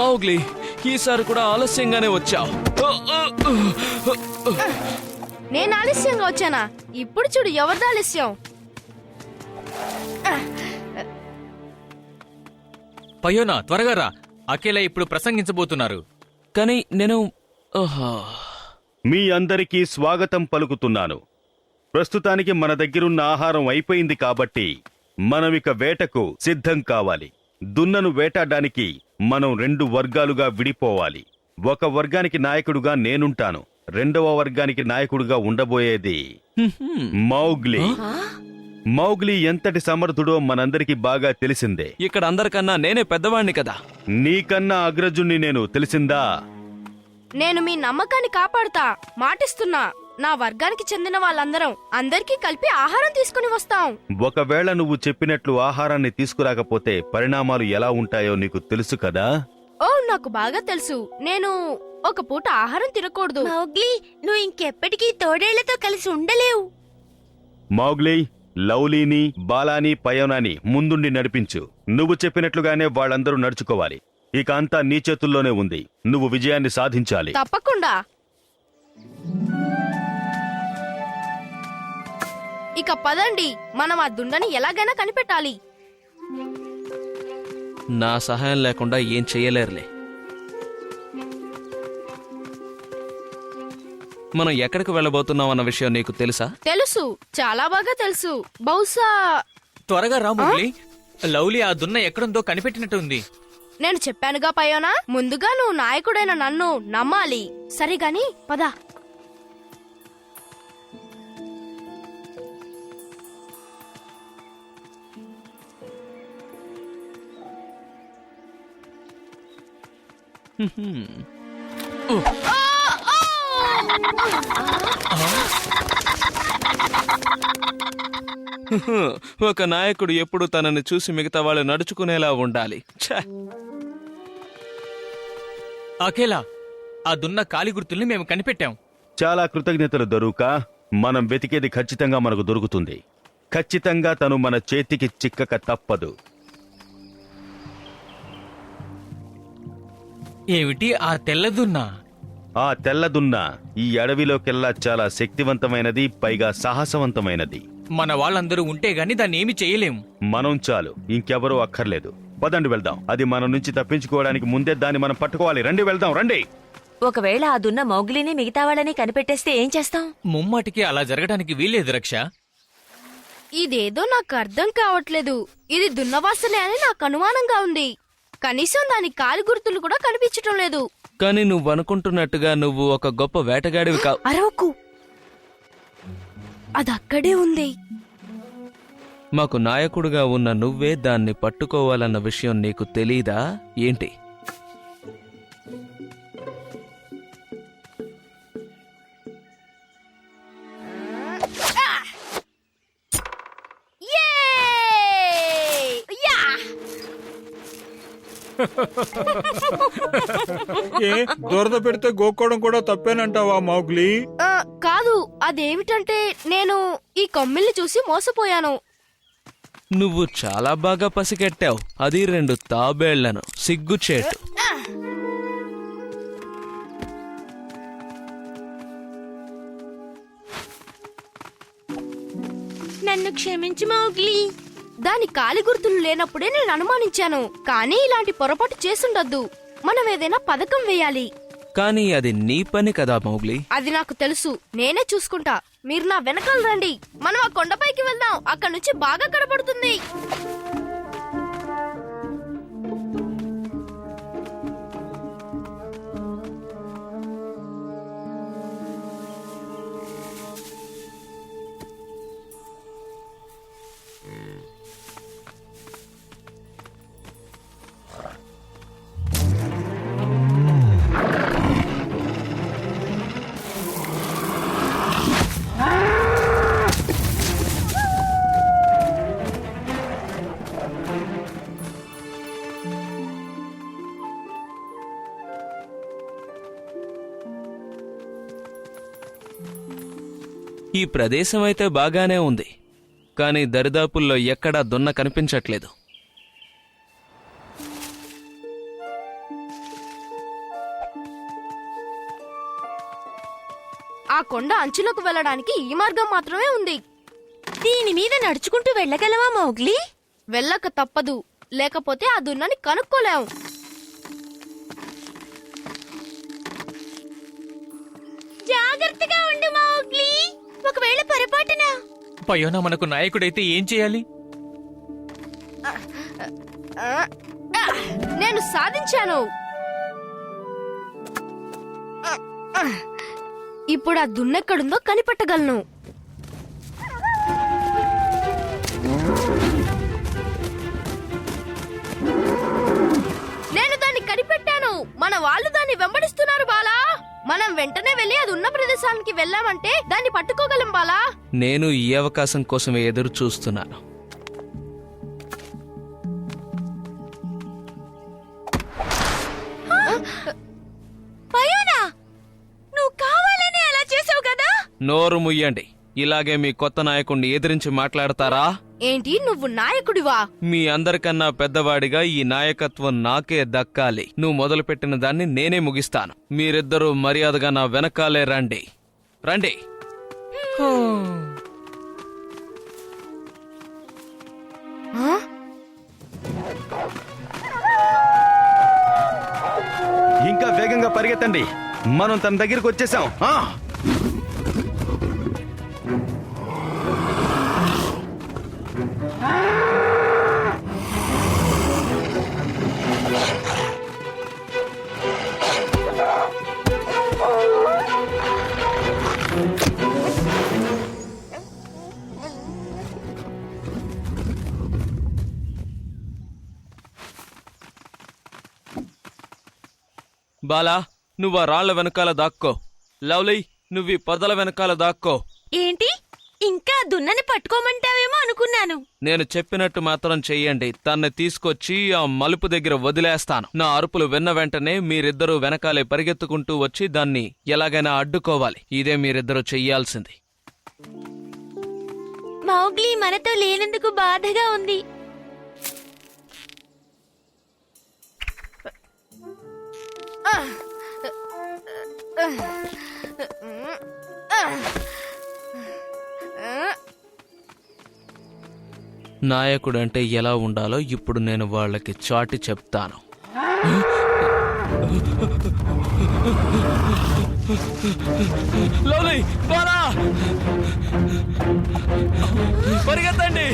Mowgli ఈసారి కూడా ఆలస్యంగానే వచ్చావు. నేను ఆలస్యంగా వచ్చానా? ఇప్పుడు చూడు ఎవరిది ఆలస్యం? పయోనా త్వరగా రా. అఖిల ఇప్పుడు ప్రసంగించబోతున్నారు. కానీ నేను ఓహో. మీ అందరికీ స్వాగతం పలుకుతున్నాను. ప్రస్తుతానికి మన దగ్గరున్న ఆహారం అయిపోయింది కాబట్టి మనమిక వేటకు సిద్ధం కావాలి. దున్నను వేటాడడానికి మనం రెండు వర్గాలుగా విడిపోవాలి. ఒక వర్గానికి నాయకుడుగా నేనుంటాను. రెండవ వర్గానికి నాయకుడుగా ఉండబోయేది మౌగ్లీ. మౌగ్లీ ఎంతటి సమర్థుడో మనందరికీ బాగా తెలిసిందే. ఇక్కడ అందరికన్నా నేనే పెద్దవాణ్ణి కదా. నీకన్నా అగ్రజుణ్ణి నేను తెలిసిందా? నేను మీ నమ్మకాన్ని కాపాడుతా మాటిస్తున్నా. నా వర్గానికి చెందిన వాళ్ళందరం అందరికీ కలిపి ఆహారం తీసుకుని వస్తాం. ఒకవేళ నువ్వు చెప్పినట్లు ఆహారాన్ని తీసుకురాకపోతే పరిణామాలు ఎలా ఉంటాయో నీకు తెలుసు కదా? ఓ నాకు బాగా తెలుసు. నేను ఒక పూట ఆహారం తినకూడదు. మౌగ్లీ నువ్వు ఇంకెప్పటికీ తోడేళ్ళతో కలిసి ఉండలేవు. మౌగ్లీ లౌలీని బాలాని పయోనాని ముందుండి నడిపించు. నువ్వు చెప్పినట్లుగానే వాళ్ళందరూ నడుచుకోవాలి. ఇక అంతా నీ చేతుల్లోనే ఉంది. నువ్వు విజయాన్ని సాధించాలి. తప్పకుండా. ఇక పదండి మనం ఆ దుండని ఎలాగైనా కనిపెట్టాలి. నా సహాయం లేకుండా ఏం చెయ్యలేరులే మనం ఎక్కడికి వెళ్ళబోతున్నాం అన్న విషయం నీకు తెలుసా? తెలుసు చాలా బాగా తెలుసు. బహుశా త్వరగా రా మురళి. లవ్లీ ఆ దున్న ఎక్కడుందో కనిపెట్టినట్టుంది. నేను చెప్పానుగా పయోనా? ముందుగా నువ్వు నాయకుడైన నన్ను నమ్మాలి. సరే గాని పద. ఒక నాయకుడు ఎప్పుడు తనని చూసి మిగతా వాళ్ళు నడుచుకునేలా ఉండాలి. ఆ దున్న కాలి గుర్తుల్ని మేము కనిపెట్టాం. చాలా కృతజ్ఞతలు దొరుక. మనం వెతికేది ఖచ్చితంగా మనకు దొరుకుతుంది. ఖచ్చితంగా తను మన చేతికి చిక్కక తప్పదు. ఏమిటి ఆ తెల్ల దున్న ఆ తెల్లదున్న ఈ అడవిలోకెల్లా చాలా శక్తివంతమైనది పైగా సాహసవంతమైనది. మన వాళ్ళందరూ ఉంటే గాని దాన్ని ఏమి చేయలేం. మనం చాలు ఇంకెవరూ అక్కర్లేదు. పదండి వెళ్దాం. అది మన నుంచి తప్పించుకోవడానికి ముందే దాన్ని మనం పట్టుకోవాలి. రండి వెళ్దాం రండి! ఒకవేళ ఆ దున్న మౌగ్లీని మిగతా వాళ్ళని కనిపెట్టేస్తే ఏం చేస్తాం? ముమ్మాటికి అలా జరగడానికి వీల్లేదు రక్ష. ఇదేదో నాకు అర్థం కావట్లేదు. ఇది దున్నవాసనే అని నాకు అనుమానంగా ఉంది. కనీసం దాని కాలి గుర్తులు కూడా కనిపించటం లేదు. కానీ నువ్వు అనుకుంటున్నట్టుగా నువ్వు ఒక గొప్ప వేటగాడివి కావు అరవకు. అది అక్కడే ఉంది. మాకు నాయకుడుగా ఉన్న నువ్వే దాన్ని పట్టుకోవాలన్న విషయం నీకు తెలీదా? ఏంటి? ఏ దొరద పెడితే గోక్కోవడం కూడా తప్పేనంటావా మౌగ్లీ? ఆ, కాదు అదేమిటంటే నేను ఈ కొమ్మిల్ని చూసి మోసపోయాను. నువ్వు చాలా బాగా పసిగట్టావు. అది రెండు తాబేళ్ళను. సిగ్గుచేటు నన్ను క్షమించు మౌగ్లీ. దాని కాలి గుర్తులు లేనప్పుడే నేను అనుమానించాను. కానీ ఇలాంటి పొరపాటు చేసుండొద్దు. మనం ఏదైనా పథకం వేయాలి. కానీ అది నీ పని కదా మౌగ్లీ. అది నాకు తెలుసు. నేనే చూసుకుంటా. మీరు నా వెనకాల రండి. మనం ఆ కొండపైకి వెళ్దాం. అక్కడ నుంచి బాగా కనబడుతుంది ఈ ప్రదేశం అయితే బాగానే ఉంది కానీ దరిదాపుల్లో ఎక్కడా దున్న కనిపించట్లేదు. ఆ కొండ అంచులకు వెళ్ళడానికి ఈ మార్గం మాత్రమే ఉంది. దీని మీద నడుచుకుంటూ వెళ్ళగలవా మౌగ్లీ? వెళ్ళక తప్పదు లేకపోతే ఆ దున్నని కనుక్కోలేము ఒకవేళ పొరపాటున. పయోనా మనకు నాయకుడైతే ఏం చేయాలి? నేను సాధించాను. ఇప్పుడు ఆ దున్నెక్కడుందో కనిపెట్టగలను. నేను దాన్ని కనిపెట్టాను. మన వాళ్ళు దాన్ని వెంబడిస్తున్నారు బాలా. మనం వెంటనే వెళ్ళి అది ఉన్న ప్రదేశానికి వెళ్ళామంటే దాన్ని పట్టుకోగలం బాలా. నేను ఈ అవకాశం కోసమే ఎదురు చూస్తున్నాను పయోనా? నువ్వు కావాలని అలా చేసావు కదా? నోరు ముయ్యండి. ఇలాగే మీ కొత్త నాయకుడిని ఎదిరించి మాట్లాడతారా? ఏంటి నువ్వు నాయకుడివా? మీ అందరికన్నా పెద్దవాడిగా ఈ నాయకత్వం నాకే దక్కాలి. నువ్వు మొదలుపెట్టిన దాన్ని నేనే ముగిస్తాను. మీరిద్దరూ మర్యాదగా నా వెనకాలే రండి. రండి? ఇంకా వేగంగా పరిగెత్తండి. మనం తన దగ్గరికి వచ్చేసాం. బాలా నువ్వు ఆ రాళ్ళ వెనకాల దాక్కో. లవ్లీ నువ్వు ఈ పొదల వెనకాల దాక్కో. ఏంటి? దున్నని పట్టుకోమంటావేమో అనుకున్నాను నేను చెప్పినట్టు మాత్రం చెయ్యండి తన్ని తీసుకొచ్చి ఆ మలుపు దగ్గర వదిలేస్తాను నా అరుపులు విన్న వెంటనే మీరిద్దరూ వెనకాలే పరిగెత్తుకుంటూ వచ్చి దాన్ని ఎలాగైనా అడ్డుకోవాలి ఇదే మీరిద్దరూ చెయ్యాల్సింది మౌగ్లీ మనతో లేనందుకు బాధగా ఉంది నాయకుడంటే ఎలా ఉండాలో ఇప్పుడు నేను వాళ్ళకి చాటి చెప్తాను. పరిగెత్తండి!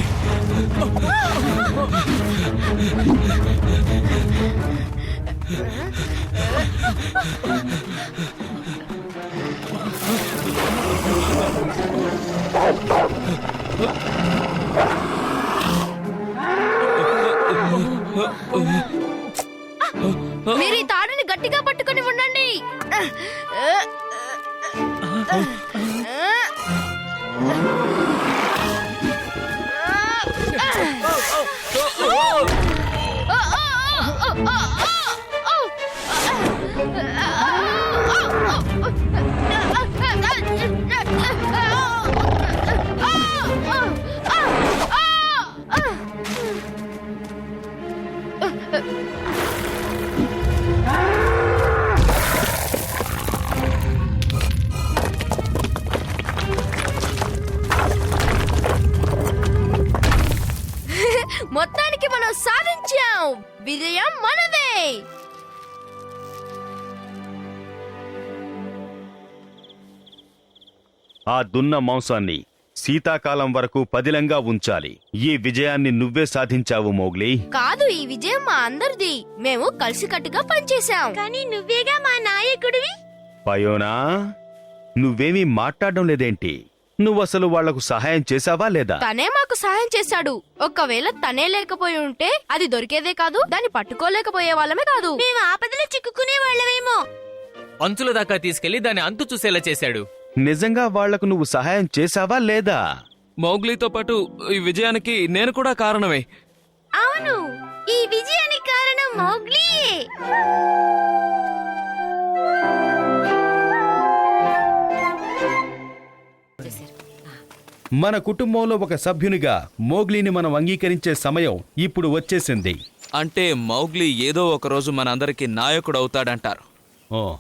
మీరు ఈ తాడుని గట్టిగా పట్టుకొని ఉండండి ఆ దున్న మాంసాన్ని శీతాకాలం వరకు పదిలంగా ఉంచాలి. ఈ విజయాన్ని నువ్వే సాధించావు మోగ్లీ. కాదు ఈ విజయం మా అందరిది. మేము కలిసికట్టుగా పనిచేశాం. కానీ నువ్వేగా మా నాయకుడివి? పయోనా నువ్వేమీ మాట్లాడడం లేదేంటి? నువ్వసలు వాళ్ళకు సహాయం చేశావా లేదా? తనే మాకు సహాయం చేశాడు. ఒకవేళ తనే లేకపోయి ఉంటే అది దొరికేదే కాదు దాన్ని పట్టుకోలేకపోయే వాళ్ళమే కాదు. మేము ఆపదలో చిక్కుకునే వాళ్ళవేమో అంచుల దాకా తీసుకెళ్ళి దాని అంతు చూసేలా చేశాడు. నిజంగా వాళ్ళకు నువ్వు సహాయం చేశావా లేదా? మౌగ్లీతో పాటు ఈ విజయానికి నేను కూడా కారణమే. అవును ఈ విజయానికి కారణం మౌగ్లీయే మన కుటుంబంలో ఒక సభ్యునిగా మోగ్లీని మనం అంగీకరించే సమయం ఇప్పుడు వచ్చేసింది. అంటే మౌగ్లీ ఏదో ఒక రోజు మనందరికీ నాయకుడు అవుతాడంటారు. ఓ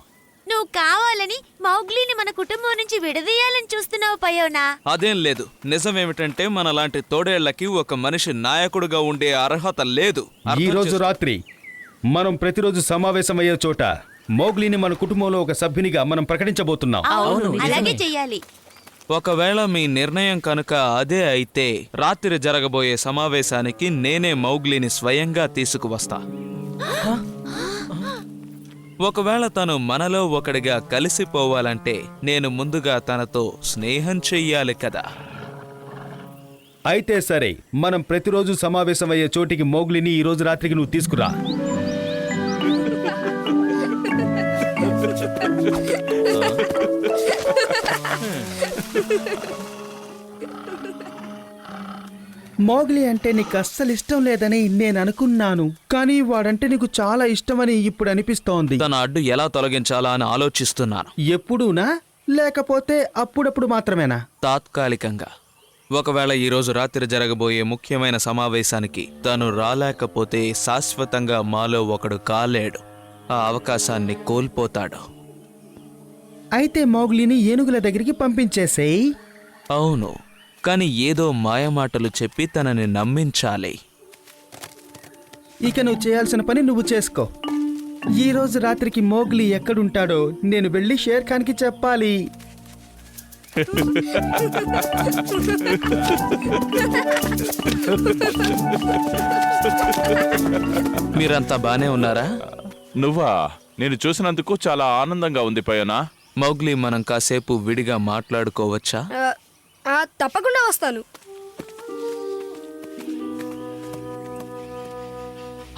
నువ్వు కావాలని మౌగ్లీని మన కుటుంబం నుంచి విడదీయాలని చూస్తున్నావు పయోనా? అదేం లేదు. నిజమేమిటంటే మనలాంటి తోడేళ్ళకి ఒక మనిషి నాయకుడుగా ఉండే అర్హత లేదు. ఈ రోజు. రాత్రి మనం ప్రతిరోజు సమావేశమయ్యే చోట మౌగ్లీని మన కుటుంబంలో ఒక సభ్యునిగా మనం ప్రకటించబోతున్నాం. అవును అలాగే చెయ్యాలి. ఒకవేళ మీ నిర్ణయం కనుక అదే అయితే రాత్రి జరగబోయే సమావేశానికి నేనే మౌగ్లీని స్వయంగా తీసుకువస్తా. ఒకవేళ తను మనలో ఒకడిగా కలిసిపోవాలంటే నేను ముందుగా తనతో స్నేహం చెయ్యాలి కదా. అయితే సరే మనం ప్రతిరోజు సమావేశమయ్యే చోటికి మౌగ్లీని ఈ రోజు రాత్రికి నువ్వు తీసుకురా. మోగ్లీ అంటే నీకు అస్సలు ఇష్టం లేదని నేను అనుకున్నాను. కానీ వాడంటే నీకు చాలా ఇష్టమని ఇప్పుడు అనిపిస్తోంది. తన అడ్డు ఎలా తొలగించాలా అని ఆలోచిస్తున్నాను. ఎప్పుడూనా? లేకపోతే అప్పుడప్పుడు మాత్రమేనా? తాత్కాలికంగా. ఒకవేళ ఈ రోజు రాత్రి జరగబోయే ముఖ్యమైన సమావేశానికి తను రాలేకపోతే శాశ్వతంగా మాలో ఒకడు కాలేడు. ఆ అవకాశాన్ని కోల్పోతాడు. అయితే మోగ్లీని ఏనుగుల దగ్గరికి పంపించేసేయ్. అవును. కానీ ఏదో మాయమాటలు చెప్పి తనని నమ్మించాలి. ఇక నువ్వు చేయాల్సిన పని నువ్వు చేసుకో. ఈ రోజు రాత్రికి మోగ్లీ ఎక్కడుంటాడో నేను వెళ్ళి షేర్ ఖాన్కి చెప్పాలి. మీరంతా బానే ఉన్నారా? నువ్వా? నేను చూసినందుకు చాలా ఆనందంగా ఉంది పయోనా. మౌగ్లీ మనం కాసేపు విడిగా మాట్లాడుకోవచ్చా? తప్పకుండా వస్తాను.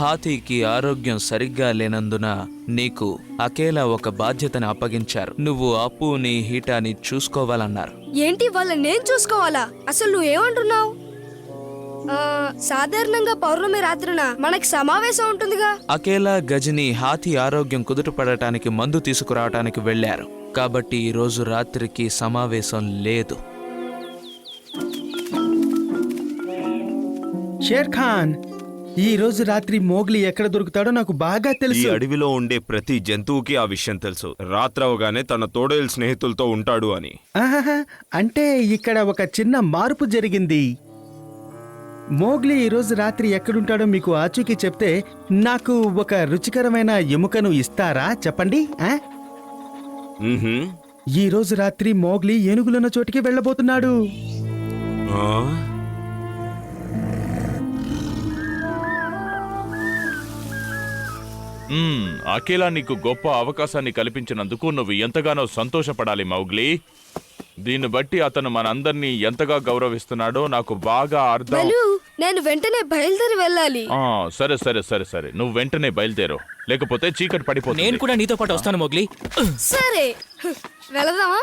హాతీకి ఆరోగ్యం సరిగ్గా లేనందున నీకు అకేలా ఒక బాధ్యతని అప్పగించారు. నువ్వు అప్పుని హీటాని చూసుకోవాలన్నారు. ఏంటి వాళ్ళ నేను చూసుకోవాలా? అసలు నువ్వేమంటున్నావు సాధారణంగా పౌర్ణమి రాత్రిన మనకి సమావేశం ఉంటుందిగా. అకేలా గజని హాతి ఆరోగ్యం కుదుటపడటానికి మందు తీసుకురావటానికి వెళ్ళారు కాబట్టి ఈ రోజు రాత్రికి సమావేశం లేదు. షేర్ ఖాన్ ఈ రోజు రాత్రి మోగ్లీ ఎక్కడ దొరుకుతాడో నాకు బాగా ఈ తెలుసు అడవిలో ఉండే ప్రతి జంతువుకి ఆ విషయం తెలుసు రాత్రవగానే తన తోడేలు స్నేహితులతో ఉంటాడు అని ఆహాహా, అంటే ఇక్కడ ఒక చిన్న మార్పు జరిగింది మోగ్లీ ఈరోజు రాత్రి ఎక్కడుంటాడో మీకు ఆచూకీ చెప్తే నాకు ఒక రుచికరమైన ఎముకను ఇస్తారా చెప్పండి ఆ? మ్హూ. ఈ రోజు రాత్రి మోగ్లీ ఏనుగులున్న చోటికి వెళ్ళబోతున్నాడు ఆ? అఖిల నీకు గొప్ప అవకాశాన్ని కల్పించినందుకు నువ్వు ఎంతగానో సంతోషపడాలి మౌగ్లీ. దీన్ని బట్టి అతను మనందరినీ ఎంతగా గౌరవిస్తున్నాడో నాకు బాగా అర్థం. బలు నేను వెంటనే బయలుదేరి వెళ్ళాలి. ఆ, సరే సరే సరే సరే. నువ్వు వెంటనే బయలుదేరు. లేకపోతే చీకటి నేను పడిపోతుంది కూడా నీతో పాటు వస్తాను మోగ్లీ. సరే. వెళదామా?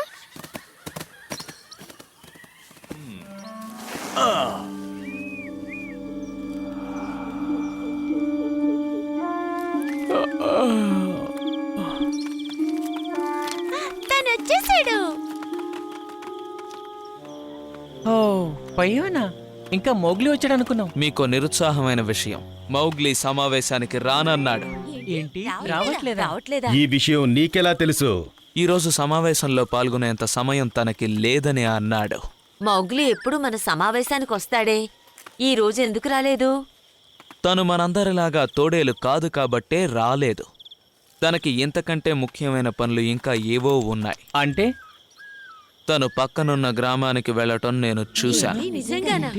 తను వచ్చేసాడు ఓ పయ్యోనా ఇంకా మోగ్లీ వచ్చాడు అనుకున్నాం మీకో నిరుత్సాహమైన విషయం. మౌగ్లీ సమావేశానికి రానన్నాడు. ఏంటి? రావట్లేదా? రావట్లేదా? ఈ విషయం నీకెలా తెలుసు? ఈ రోజు సమావేశంలో పాల్గొనేంత సమయం తనకి లేదని అన్నాడు. మౌగ్లీ ఎప్పుడు మన సమావేశానికి వస్తాడే ఈ రోజు ఎందుకు రాలేదు? తను మనందరిలాగా తోడేలు కాదు కాబట్టే రాలేదు. తనకి ఇంతకంటే ముఖ్యమైన పనులు ఇంకా ఏవో ఉన్నాయి. అంటే? తను పక్కనున్న గ్రామానికి వెళ్ళటం నేను చూశాను. నిజంగానా?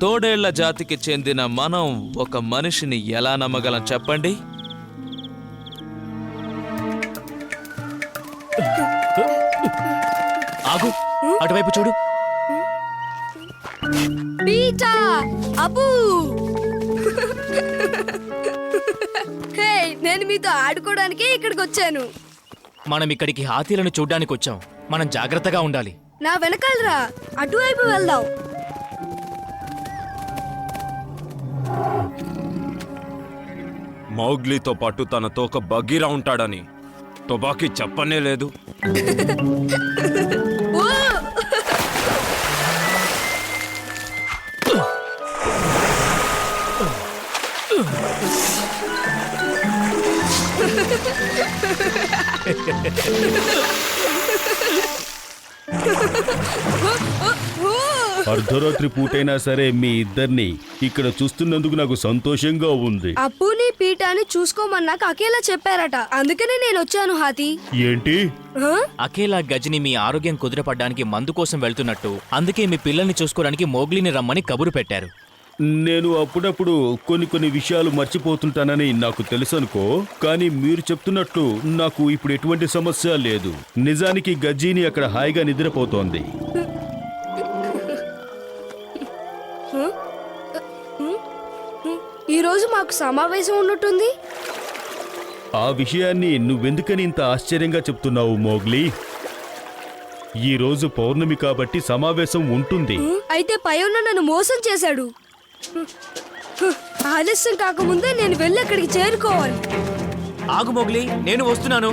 తోడేళ్ళ జాతికి చెందిన మనం ఒక మనిషిని ఎలా నమ్మగలం చెప్పండి? ఆగు అటువైపు చూడు. PETA Abu! హే నేను మీతో ఆడుకోవడానికి ఇక్కడికి వచ్చాను. మనం ఇక్కడికి హాతీలను చూడ్డానికి వచ్చాం. మనం జాగ్రత్తగా ఉండాలి. నా వెనకాలరా అటువైపు వెళ్దాం. మౌగ్లీతో పాటు తన తోక బగీరా ఉంటాడని. తుబాకీ చెప్పనే లేదు. అర్ధరాత్రి పూటైనా సరే మీ ఇద్దరిని ఇక్కడ చూస్తున్నందుకు నాకు సంతోషంగా ఉంది. అప్పుని పీఠాన్ని చూసుకోమన్నాక అకేలా చెప్పారట. అందుకనే నేను వచ్చాను హాతి. ఏంటి? ఆ? అకేలా గజని మీ ఆరోగ్యం కుదిరపడ్డానికి మందు కోసం వెళ్తున్నట్టు. అందుకే మీ పిల్లల్ని చూసుకోవడానికి మోగ్లీని రమ్మని కబురు పెట్టారు. నేను అప్పుడప్పుడు కొన్ని కొన్ని విషయాలు మర్చిపోతుంటానని నాకు తెలుసు అనుకో కానీ మీరు చెప్తున్నట్లు నాకు ఇప్పుడు ఎటువంటి సమస్య లేదు. నిజానికి గజ్జీని అక్కడ హాయిగా నిద్రపోతోంది. ఈ రోజు మాకు సమావేశం ఉన్నట్టుంది? ఆ విషయాన్ని నువ్వెందుకని ఇంత ఆశ్చర్యంగా చెప్తున్నావు మోగ్లీ? ఈ రోజు పౌర్ణమి కాబట్టి సమావేశం ఉంటుంది. అయితే పయోన్న నన్ను మోసం చేశాడు. ఆలస్యం కాకముందే నేను వెళ్ళి అక్కడికి చేరుకోవాలి. ఆగు మోగ్లీ నేను వస్తున్నాను.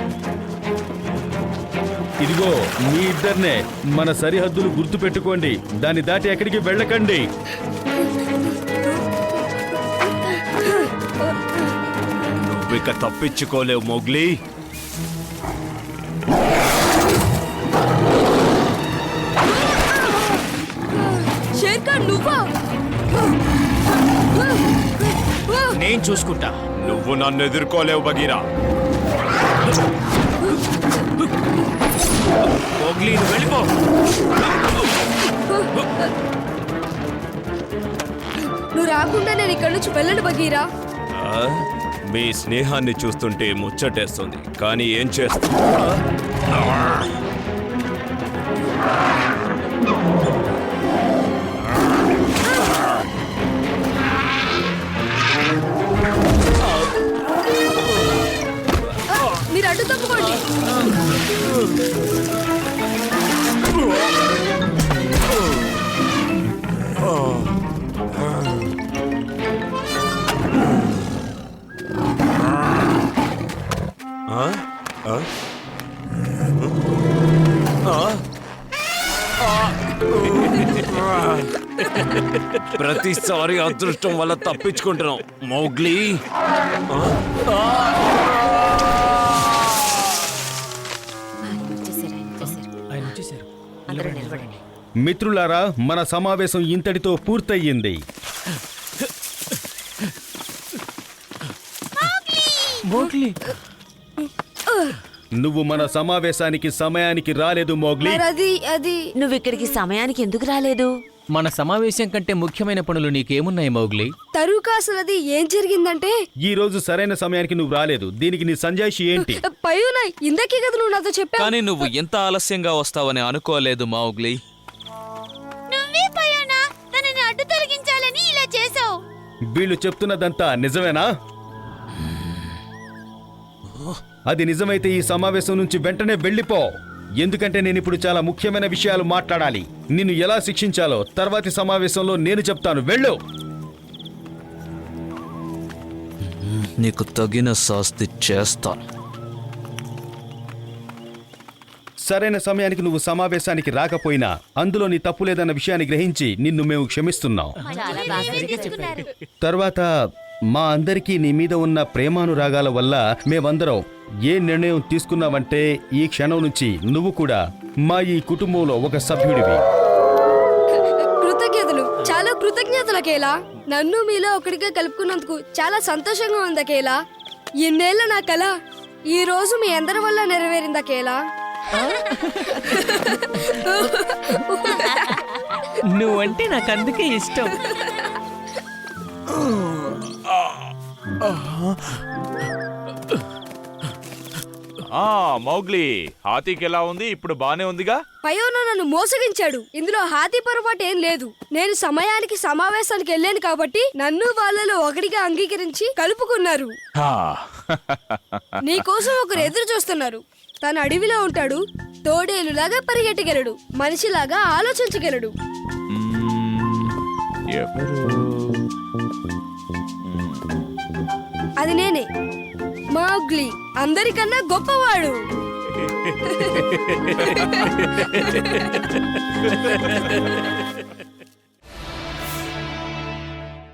ఇదిగో మీ ఇద్దరినే మన సరిహద్దులు గుర్తు పెట్టుకోండి. దాన్ని దాటి ఎక్కడికి వెళ్ళకండి. నువ్విక తప్పించుకోలేవు మోగ్లీ. షేర్ఖాన్ నువ్వా? నేను చూసుకుంటా. నువ్వు నన్ను ఎదుర్కోలేవు బగీరా మోగ్లీ వెళ్ళిపో. నువ్వు రాకుండా నేను ఇక్కడి నుంచి వెళ్ళను బగీరా ఆ? మీ స్నేహాన్ని చూస్తుంటే ముచ్చటేస్తుంది కానీ ఏం చేస్తా? మీరు అడ్డు తప్పుకోండి ప్రతిసారి అదృష్టం వల్ల తప్పించుకుంటున్నాం. మౌగ్లీ. మిత్రులారా మన సమావేశం ఇంతటితో పూర్తయింది మోగ్లీ. నువ్వు మన సమావేశానికి సమయానికి రాలేదు మోగ్లీ. అది అది. నువ్వు ఇక్కడికి సమయానికి ఎందుకు రాలేదు? మన సమావేశం కంటే ముఖ్యమైన పనులు నీకేమున్నాయి మౌగ్లీ? తరువుక అసలు అది ఏం జరిగిందంటే? ఈ రోజు సరైన సమయానికి నువ్వు రాలేదు. దీనికి నీ సంజాయిషి ఏంటి? పయోన ఇందకే కదా నువ్వు నాతో చెప్పావు. కానీ నువ్వు ఎంత ఆలస్యంగా వస్తావని అనుకోలేదు మౌగ్లీ. వీళ్ళు చెప్తున్నదంతా నిజమేనా? అది నిజమైతే ఈ సమావేశం నుంచి వెంటనే వెళ్ళిపో. ఎందుకంటే నేను ఇప్పుడు చాలా ముఖ్యమైన విషయాలు మాట్లాడాలి. నిన్ను ఎలా శిక్షించాలో తర్వాతి సమావేశంలో నేను చెప్తాను. వెళ్ళు! నీకు తగిన శాస్తి చేస్తాను. సరైన సమయానికి నువ్వు సమావేశానికి రాకపోయినా అందులో నీ తప్పు లేదన్న విషయాన్ని గ్రహించి నిన్ను మేము క్షమిస్తున్నాం. తర్వాత మా అందరికీ నీ మీద ఉన్న ప్రేమానురాగాల వల్ల మేమందరం ఏ నిర్ణయం తీసుకున్నావంటే ఈ క్షణం నుంచి నువ్వు కూడా మా ఈ కుటుంబంలో ఒక సభ్యుడివి. కృతజ్ఞతలు. చాలా కృతజ్ఞతలు అకేలా నన్ను మీలో ఒకటిగా కలుపుకున్నందుకు చాలా సంతోషంగా ఉంది అకేలా ఇన్నేళ్ళ నా కల ఈ రోజు మీ అందరి వల్ల నెరవేరింది అకేలా నువ్వంటే నాకు అందుకే ఇష్టం. ఆ మౌగ్లీ హాతీకి ఎలా ఉంది? ఇప్పుడు బానే ఉందిగా? పయోన నన్ను మోసగించాడు. ఇందులో హాతీ పొరపాటు ఏం లేదు. నేను సమయానికి సమావేశానికి వెళ్ళాను కాబట్టి నన్ను వాళ్ళలో ఒకటిగా అంగీకరించి కలుపుకున్నారు. నీకోసం ఒకరు ఎదురు చూస్తున్నారు. తను అడవిలో ఉంటాడు. తోడేలులాగా పరిగెట్టగలడు. మనిషిలాగా ఆలోచించగలడు. అది నేనే. మౌగ్లీ అందరికన్నా గొప్పవాడు.